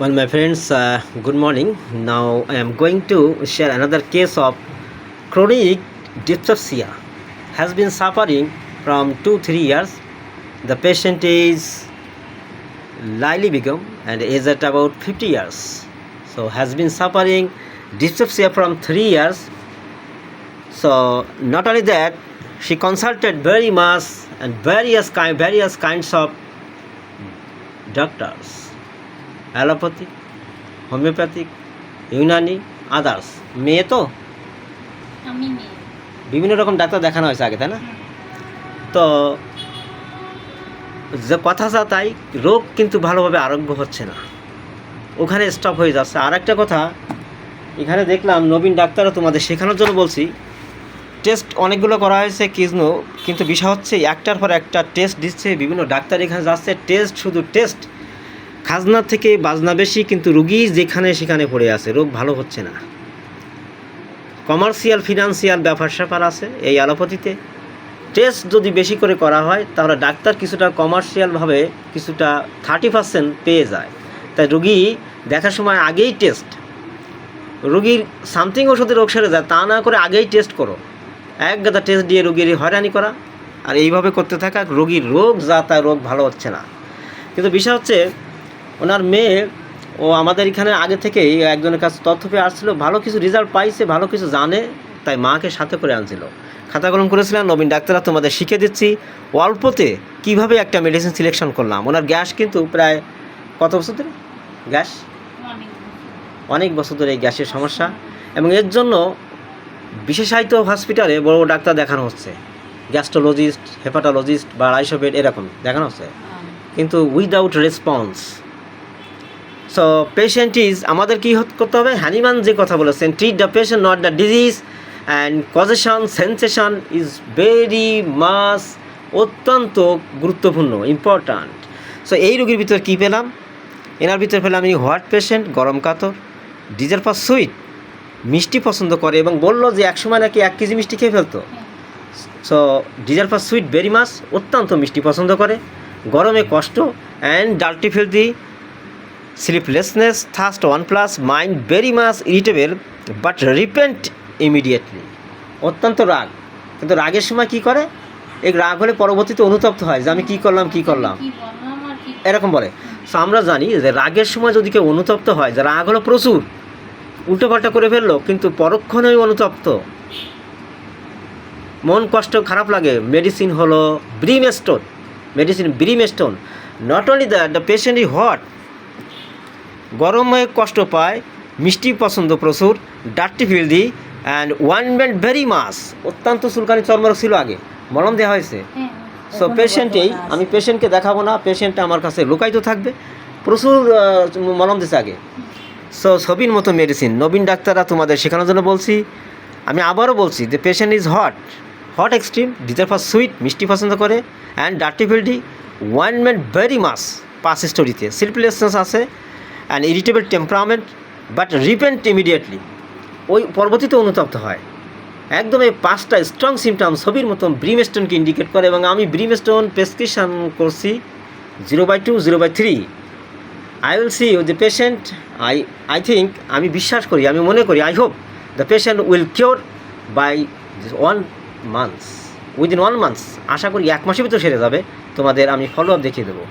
Well, my friends, uh, good morning. Now I am going to share another case of chronic dyspepsia. Has been suffering from two three years. The patient is Laili Begum and is at about 50 years. So has been suffering dyspepsia from three years. So not only that, she consulted very much and various kind various kinds of doctors. Allopathic homeopathic Unani others. মেয়ে তো? বিভিন্ন রকম doctor দেখানো হয়েছে আগে তাই না? তো যে কথা যা তাই রোগ কিন্তু ভালোভাবে আরোগ্য হচ্ছে না। ওখানে স্টপ হয়ে যাচ্ছে। আর একটা কথা এখানে দেখলাম নবীন ডাক্তারও তোমাদের শেখানোর জন্য বলছি টেস্ট অনেকগুলো করা হয়েছে কিজনো কিন্তু বিষয় হচ্ছে একটার পর একটা টেস্ট দিচ্ছে বিভিন্ন ডাক্তার এখানে যাচ্ছে টেস্ট শুধু টেস্ট খাজনা থেকে বাজনা বেশি, কিন্তু রুগী যেখানে সেখানে পড়ে আছে, রোগ ভালো হচ্ছে না। কমার্শিয়াল, ফিনান্সিয়াল ব্যাপার স্যাপার আছে এই অ্যালোপ্যাথিতে। টেস্ট যদি বেশি করে করা হয়, তাহলে ডাক্তার কিছুটা কমার্শিয়ালভাবে কিছুটা থার্টি পার্সেন্ট পেয়ে যায়। তাই রুগী দেখার সময় আগেই টেস্ট। রুগীর সামথিং ওষুধে রোগ সেরে যায়, তা না করে আগেই টেস্ট করো। এক গাদা টেস্ট দিয়ে রুগীর হয়রানি করা আর এইভাবে করতে থাকা রোগীর রোগ, যা তা রোগ ভালো হচ্ছে না। কিন্তু বিষয় হচ্ছে ওনার মেয়ে ও আমাদের এখানে আগে থেকেই একজনের কাছে তথ্য পেয়ে আসছিল ভালো কিছু রেজাল্ট পাইছে ভালো কিছু জানে তাই মাকে সাথে করে আনছিল। খাতা কলম করেছিলাম নবীন ডাক্তাররা তোমাদের শিখে দিচ্ছি অল্পতে কীভাবে একটা মেডিসিন সিলেকশন করলাম। ওনার গ্যাস কিন্তু প্রায় কত বছর ধরে? গ্যাস? অনেক বছর ধরে এই গ্যাসের সমস্যা। এবং এর জন্য বিশেষায়িত হসপিটালে বড় বড় ডাক্তার দেখানো হচ্ছে। গ্যাস্ট্রোলজিস্ট হেপাটোলজিস্ট বা রাইসোবেড এরকম দেখানো হচ্ছে। কিন্তু without response so patient is আমাদের কী করতে হবে? হ্যানিমান যে কথা বলেছেন treat the patient not the disease and causation sensation is very much অত্যন্ত গুরুত্বপূর্ণ ইম্পর্ট্যান্ট সো এই রোগীর ভিতর কী পেলাম? এনার ভিতর পেলাম এই হোয়াট পেশেন্ট গরম কাতর, ডিজার ফর সুইট, মিষ্টি পছন্দ করে এবং বলল যে একসময় নাকি এক কেজি মিষ্টি খেয়ে ফেলতো। So desire for sweet very much অত্যন্ত মিষ্টি পছন্দ করে, গরমে কষ্ট and dirty filthy sleeplessness thirst one plus mind very much irritable but repent immediately অত্যন্ত রাগ। কিন্তু রাগের সময় কি করে? এই রাগ হলে পরবর্তীতে অনুতপ্ত হয় যে আমি কি করলাম কি করলাম। এরকম বলে। সো আমরা জানি যে রাগের সময় যদি কেউ অনুতপ্ত হয় যে রাগ হলো প্রচুর উল্টোপাল্টা করে ফেলল কিন্তু পরক্ষণেই অনুতপ্ত। মন কষ্ট খারাপ লাগে। মেডিসিন হলো brimstone medicine brimstone not only that the patient is hot গরমে কষ্ট পায় মিষ্টি পছন্দ প্রচুর dirty filthy and one band very much অত্যন্ত চুলকানি চর্মরোগ ছিল আগে মলম দেওয়া হয়েছে। হ্যাঁ সো পেশেন্টেই আমি পেশেন্টকে দেখাবো না পেশেন্টটা আমার কাছে লুকায়িত থাকবে। প্রচুর মলম দিচ্ছে আগে। সো ছবির মতো মেডিসিন নবীন ডাক্তাররা তোমাদের শেখানোর জন্য বলছি। আমি আবারও বলছি যে patient is hot hot extreme desire for sweet মিষ্টি পছন্দ করে অ্যান্ড ডার্টি ফিল্ডি ওয়াইনমেন্ট ভেরি মাস পাস স্টোরিতে সিলপ্লেসনেস আছে। And irritable temperament but repent immediately ওই পরবর্তীতে অনুতপ্ত হয়। একদম এই পাঁচটা স্ট্রং সিমটম ছবির মতন ব্রিমস্টোনকে ইন্ডিকেট করে এবং আমি ব্রিমস্টোন প্রেসক্রিপশন করছি zero by two zero by three I will see the patient I I think আমি বিশ্বাস করি, আমি মনে করি I hope the patient will cure by one months within one months আশা করি এক মাসের ভিতর সেরে যাবে। তোমাদের আমি ফলো আপ দেখিয়ে দেবো।